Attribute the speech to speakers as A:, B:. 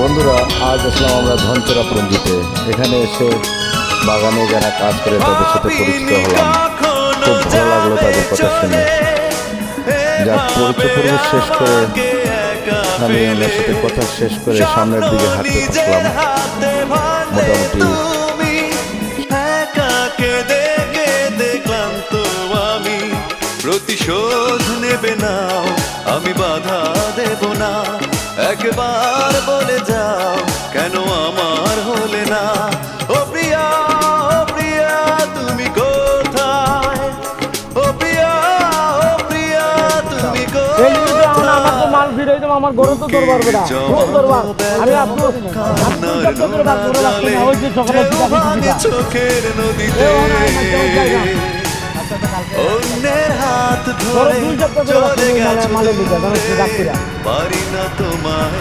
A: বন্ধুরা আজ আসলাম আমরা ধনচরা পঞ্জিতে এখানে এসে বাগানে যারা কাজ করে তাদের সাথে পরিচিত হলাম। খুব ভালো লাগল তাদের কথা শুনে যাক পরিচয় পর্ব শেষ করে আমি ওনার সাথে কথা শেষ করে সামনের দিকে হাঁটতে থাকলাম। মোটামুটি
B: প্রতিশোধ নেবে না আমি বাধা দেব না। একবার বলে যাও কেন আমার হলে না? ও প্রিয়া ও প্রিয়া তুমি কোথায়? ও প্রিয়া ও প্রিয়া তুমি
C: আমার আমার গরু তো দরবার বেটা দরবার আমি আপনি শব্দ ধরো
B: চলে গেছে। পারি না তোমায়।